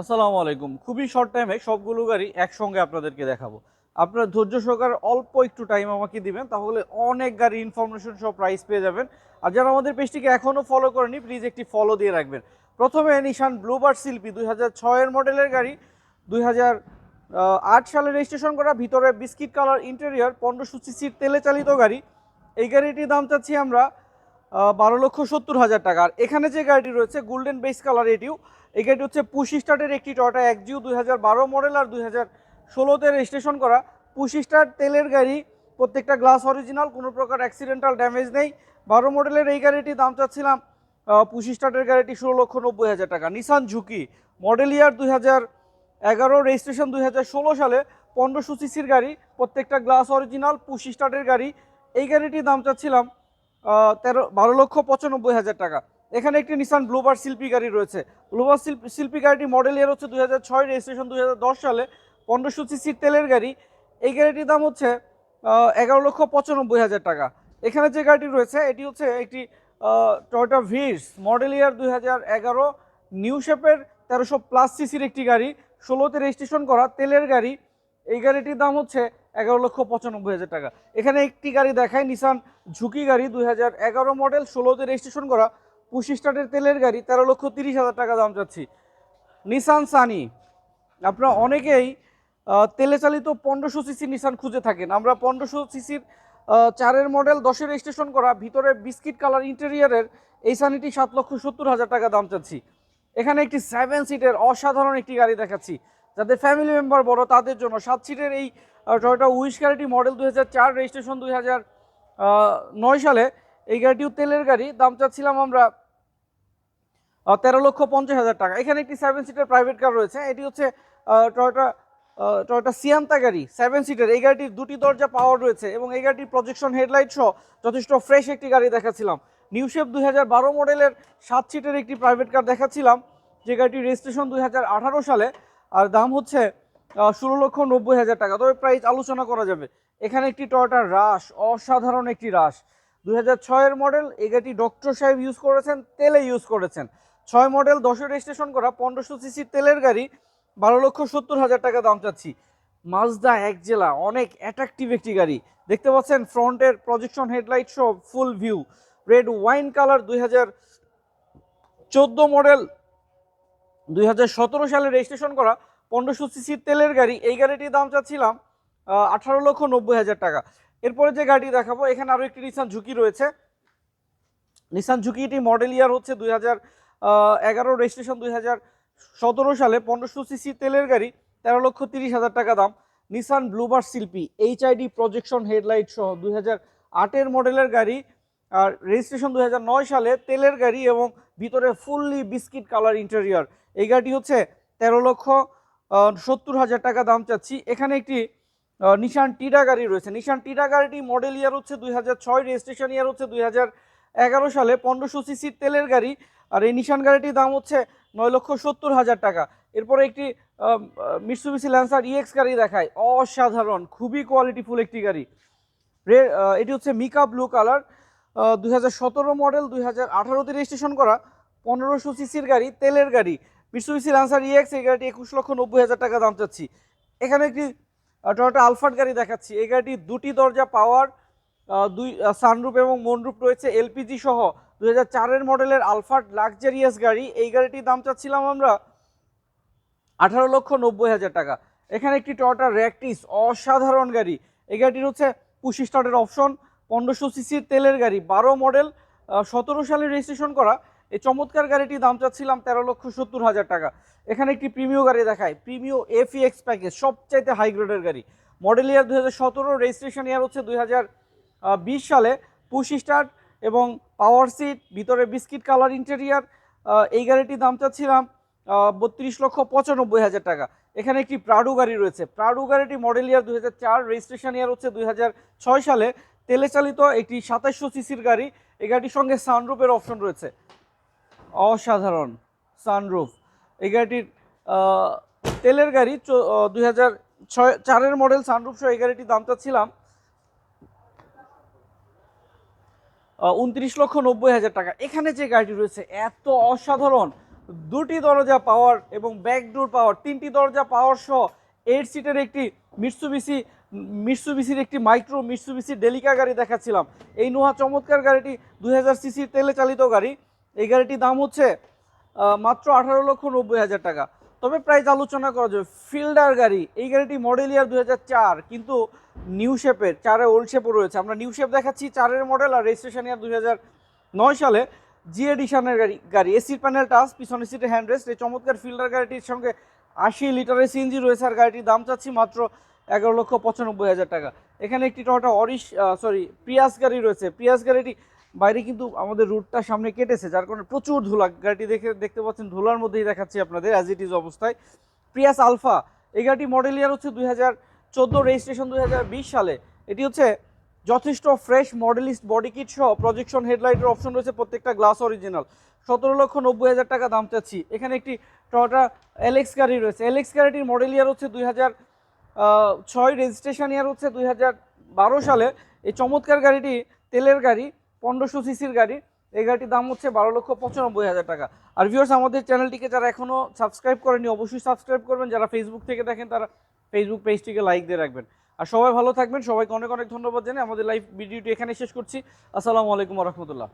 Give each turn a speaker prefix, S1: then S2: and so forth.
S1: আসসালামু আলাইকুম। খুবই শর্ট টাইমে সবগুলো গাড়ি একসঙ্গে আপনাদেরকে দেখাবো। আপনার ধৈর্য সহকারে অল্প একটু টাইম আমাকে দিবেন, তাহলে অনেক গাড়ি ইনফরমেশন সব প্রাইস পেয়ে যাবেন। আর যারা আমাদের পেজটিকে এখনও ফলো করেনি প্লিজ একটি ফলো দিয়ে রাখবেন। প্রথমে নিশান ব্লুবার শিল্পী দুই হাজার ছয়ের মডেলের গাড়ি, দুই হাজার আট সালে রেজিস্ট্রেশন করা, ভিতরে বিস্কিট কালার ইন্টেরিয়র পনেরোশো সিসির তেলে চালিত গাড়ি। এই গাড়িটির দাম চাচ্ছি আমরা বারো লক্ষ সত্তর হাজার টাকা। আর এখানে যে গাড়িটি রয়েছে গোল্ডেন বেস কালার এটিও এই গাড়িটি হচ্ছে পুশি স্টার্টের একটি টয়টা একজিউ দুই হাজার বারো মডেল আর দুই হাজার ষোলোতে রেজিস্ট্রেশন করা। পুশি স্টার তেলের গাড়ি, প্রত্যেকটা গ্লাস অরিজিনাল কোনো প্রকার অ্যাক্সিডেন্টাল ড্যামেজ নেই। বারো মডেলের এই গাড়িটির দাম চাচ্ছিলাম পুশি স্টার্টের গাড়িটি ষোলো লক্ষ নব্বই হাজার টাকা। নিসান ঝুঁকি মডেল ইয়ার দুই হাজার এগারো রেজিস্ট্রেশন দুই হাজার ষোলো সালে, পনেরোশো সিসির গাড়ি, প্রত্যেকটা গ্লাস অরিজিনাল পুশি স্টার্টের গাড়ি। এই গাড়িটির দাম চাচ্ছিলাম তেরো, বারো লক্ষ পঁচানব্বই হাজার টাকা। এখানে একটি নিসান ব্লুবার শিল্পী গাড়ি রয়েছে। ব্লুবার শিল্পী গাড়িটি মডেল ইয়ার হচ্ছে দুই হাজার ছয় রেজিস্ট্রেশন দুই হাজার দশ সালে। পনেরোশো সিসির তেলের গাড়ি। এই গাড়িটির দাম হচ্ছে এগারো লক্ষ পঁচানব্বই হাজার টাকা। এখানে যে গাড়িটি রয়েছে, এটি হচ্ছে একটি টয়টা ভিস মডেল ইয়ার দুই হাজার এগারো। নিউ শেপের তেরোশো প্লাস সিসির একটি গাড়ি। ষোলোতে রেজিস্ট্রেশন করা তেলের গাড়ি। এই গাড়িটির দাম হচ্ছে এগারো লক্ষ পঁচানব্বই হাজার টাকা। এখানে একটি গাড়ি দেখায় নিসান ঝুঁকি গাড়ি দুই হাজার এগারো মডেল ষোলোতে রেজিস্ট্রেশন করা পুশি স্টার্টের তেলের গাড়ি, তেরো লক্ষ তিরিশ হাজার টাকা দাম চাচ্ছি। নিসান সানি আপনারা অনেকেই তেলে চালিত পনেরোশো সিসি নিসান খুঁজে থাকেন। আমরা পনেরোশো সিসির চারের মডেল দশের রেজিস্ট্রেশন করা, ভিতরে বিস্কিট কালার ইন্টেরিয়ারের এই সানিটি সাত লক্ষ সত্তর হাজার টাকা দাম চাচ্ছি। এখানে একটি সেভেন সিটের অসাধারণ একটি গাড়ি দেখাচ্ছি। যাদের ফ্যামিলি মেম্বার বড়, তাদের জন্য সাত সিটের এই টয়টা উইশ গাড়িটি মডেল দুই চার রেজিস্ট্রেশন দুই নয় সালে। এই গাড়িটিও তেলের গাড়ি, দাম চাচ্ছিলাম আমরা তেরো লক্ষ পঞ্চাশ হাজার টাকা। এখানে একটি সেভেন সিটার প্রাইভেট কার রয়েছে। এটি হচ্ছে টয়টা টয়টা সিয়ান্তা গাড়ি। সেভেন সিটার এই গাড়িটির দুটি দরজা পাওয়ার রয়েছে এবং এই গাড়িটির প্রজেকশন হেডলাইট সহ যথেষ্ট ফ্রেশ একটি গাড়ি দেখাচ্ছিলাম। নিউ শেপ দুই হাজার বারো মডেলের সাত সিটের একটি প্রাইভেট কার দেখাচ্ছিলাম, যে গাড়িটির রেজিস্ট্রেশন দুই হাজার আঠারো সালে। আর দাম হচ্ছে ষোলো লক্ষ নব্বই হাজার টাকা। তবে প্রাইস আলোচনা করা যাবে। এখানে একটি টয়টা রাশ অসাধারণ একটি রাশ দুই হাজার ছয়ের মডেল এই গাড়িটি ডক্টর সাহেব ইউজ করেছেন, তেলে ইউজ করেছেন। ছয় মডেল দশের রেজিস্ট্রেশন করা, পনেরোশো সিসির তেলের গাড়ি, বারো লক্ষ সত্তর হাজার টাকা দাম চাচ্ছি। মাজদা এক জেলা অনেক অ্যাট্রাকটিভ একটি গাড়ি। দেখতে পাচ্ছেন ফ্রন্টের প্রজেকশন হেডলাইট সহ full view red wine colour দুই হাজার চোদ্দ মডেল দুই হাজার সতেরো সালে রেজিস্ট্রেশন করা, পনেরোশো সিসির তেলের গাড়ি। এই গাড়িটির দাম চাচ্ছিলাম আঠারো লক্ষ নব্বই হাজার টাকা। এরপরে যে গাড়ি দেখাবো, এখানে আরও একটি নিসান ঝুঁকি রয়েছে। নিসান ঝুঁকিটি মডেল ইয়ার হচ্ছে দুই হাজার এগারো রেজিস্ট্রেশন দুই হাজার সতেরো সালে পনেরোশো সিসি তেলের গাড়ি, তেরো লক্ষ তিরিশ হাজার টাকা দাম। নিসান ব্লুবার শিল্পী এইচআইডি প্রজেকশন হেডলাইট সহ দুই হাজার আটের মডেলের গাড়ি আর রেজিস্ট্রেশন দুই হাজার নয় সালে তেলের গাড়ি এবং ভিতরে ফুললি বিস্কিট কালার ইন্টেরিয়র এই গাড়িটি হচ্ছে তেরো লক্ষ সত্তর হাজার টাকা দাম চাচ্ছি। এখানে একটি নিশান টিটা গাড়ি রয়েছে। নিশান টিটা গাড়িটি মডেল ইয়ার হচ্ছে দুই হাজার ছয় রেজিস্ট্রেশন ইয়ার হচ্ছে দুই হাজার এগারো সালে। পনেরোশো সিসির তেলের গাড়ি আর এই নিশান গাড়িটির দাম হচ্ছে নয় লক্ষ সত্তর হাজার টাকা। এরপরে একটি মিটসুবিসি ল্যান্সার ইএক্স গাড়ি দেখায়। অসাধারণ, খুবই কোয়ালিটিফুল একটি গাড়ি। রে এটি হচ্ছে মিকা ব্লু কালার দুই হাজার সতেরো মডেল দুই হাজার আঠারোতে রেজিস্ট্রেশন করা পনেরোশো সিসির গাড়ি, তেলের গাড়ি। মিটসুবিসি ল্যান্সার ইএক্স এই গাড়িটি একুশ লক্ষ নব্বই হাজার টাকা দাম চাচ্ছি। এখানে একটি টয়োটা আলফার্ড গাড়ি দেখাচ্ছি। এই গাড়িটি দুটি দরজা পাওয়ার দুই সানরুপ এবং মনরুপ রয়েছে এলপিজি সহ। দুই হাজার মডেলের আলফার্ড লাক্সারিয়াস গাড়ি, এই গাড়িটির দাম চাচ্ছিলাম আমরা আঠারো লক্ষ নব্বই হাজার টাকা। এখানে একটি টয়োটা র্যাকটিস অসাধারণ গাড়ি। এই গাড়িটির হচ্ছে পুশি স্টার্টের অপশন, পনেরোশো সিসির তেলের গাড়ি, বারো মডেল সতেরো সালে রেজিস্ট্রেশন করা। এই চমৎকার গাড়িটির দাম চাচ্ছিলাম তেরো লক্ষ সত্তর হাজার টাকা। এখানে একটি প্রিমিয় গাড়ি দেখায় প্রিমিয় এফিএক্স প্যাকেজ, সবচাইতে হাই গ্রেডের গাড়ি। মডেল ইয়ার দুই হাজার সতেরো, রেজিস্ট্রেশন ইয়ার হচ্ছে দুই হাজার বিশ সালে পুশ স্টার্ট এবং পাওয়ার সিট, ভিতরে বিস্কিট কালার ইন্টেরিয়ার এই গাড়িটির দাম চাচ্ছিলাম বত্রিশ লক্ষ পঁচানব্বই হাজার টাকা। এখানে একটি প্রাডু গাড়ি রয়েছে। প্রাডু গাড়িটি মডেল ইয়ার দুই হাজার চার রেজিস্ট্রেশন ইয়ার হচ্ছে দুই হাজার ছয় সালে। তেলে চালিত একটি সাতাশশো সিসির গাড়ি। এই গাড়িটির সঙ্গে সানরুফের অপশন রয়েছে। অসাধারণ সানরুফ এই গাড়িটির তেলের গাড়ি দুই হাজার ছয়, চারের মডেল সানরুফ সহ এই গাড়িটির দাম চাচ্ছিলাম উনত্রিশ লক্ষ নব্বই হাজার টাকা। এখানে যে গাড়িটি রয়েছে, এত অসাধারণ। দুটি দরজা পাওয়ার এবং ব্যাকডোর পাওয়ার, তিনটি দরজা পাওয়ার সহ এইট সিটের একটি মিটসুবিসি মিটসুবিসির একটি মাইক্রো মিটসুবিসি ডেলিকা গাড়ি দেখাচ্ছিলাম। এই নোহা চমৎকার গাড়িটি দুই হাজার সিসির তেলে চালিত গাড়ি। এই গাড়িটির দাম হচ্ছে মাত্র আঠারো লক্ষ নব্বই হাজার টাকা। তবে প্রাইস আলোচনা করা যাবে। ফিল্ডার গাড়ি, এই গাড়িটি মডেল ইয়ার দু হাজার চার, কিন্তু নিউ শেপের চারে ওল্ড শেপও রয়েছে। আমরা নিউ শেপ দেখাচ্ছি চারের মডেল আর রেজিস্ট্রেশন ইয়ার হাজার নয় সালে। জি এডিশনের গাড়ি গাড়ি এসির প্যানেল টাচ পিছনের সিটে হ্যান্ড রেস্ট এই চমৎকার ফিল্ডার গাড়িটির সঙ্গে আশি লিটারের সিএনজি রয়েছে আর গাড়িটির দাম চাচ্ছি মাত্র এগারো লক্ষ পঁচানব্বই হাজার টাকা। এখানে একটি টয়টা অরিশ সরি প্রিয়াস গাড়ি রয়েছে। প্রিয়াস গাড়িটি বাইরে কিন্তু আমাদের রুটটা সামনে কেটেছে, যার কারণে প্রচুর ধুলা। গাড়িটি দেখে দেখতে পাচ্ছেন, ধুলার মধ্যেই দেখাচ্ছি আপনাদের অ্যাজ ইট ইজ অবস্থায়। প্রিয়াস আলফা এই গাড়িটি মডেল ইয়ার হচ্ছে দুই হাজার চোদ্দ রেজিস্ট্রেশন দুই হাজার বিশ সালে। এটি হচ্ছে যথেষ্ট ফ্রেশ মডেলিস্ট বডি কিট সহ প্রজেকশন হেডলাইটের অপশন রয়েছে প্রত্যেকটা গ্লাস অরিজিনাল সতেরো লক্ষ নব্বই হাজার টাকা দাম চাচ্ছি। এখানে একটি টয়টা এলএক্স গাড়ি রয়েছে। এলএক্স গাড়িটির মডেল ইয়ার হচ্ছে দুই হাজার ছয় রেজিস্ট্রেশন ইয়ার হচ্ছে দুই হাজার বারো সালে। এই চমৎকার গাড়িটি, তেলের গাড়ি পনেরোশো সিসির গাড়ি। এই গাড়িটির দাম হচ্ছে বারো লক্ষ পঁচানব্বই হাজার টাকা। আর ভিউয়ার্স আমাদের চ্যানেলটিকে যারা এখনও সাবস্ক্রাইব করেনি, অবশ্যই সাবস্ক্রাইব করবেন। যারা ফেসবুক থেকে দেখেন, তারা ফেসবুক পেজটিকে লাইক দিয়ে রাখবেন। আর সবাই ভালো থাকবেন। সবাইকে অনেক অনেক ধন্যবাদ জানে আমাদের লাইভ ভিডিওটি এখানে শেষ করছি। আসসালামু আলাইকুম রহমতুল্লাহ।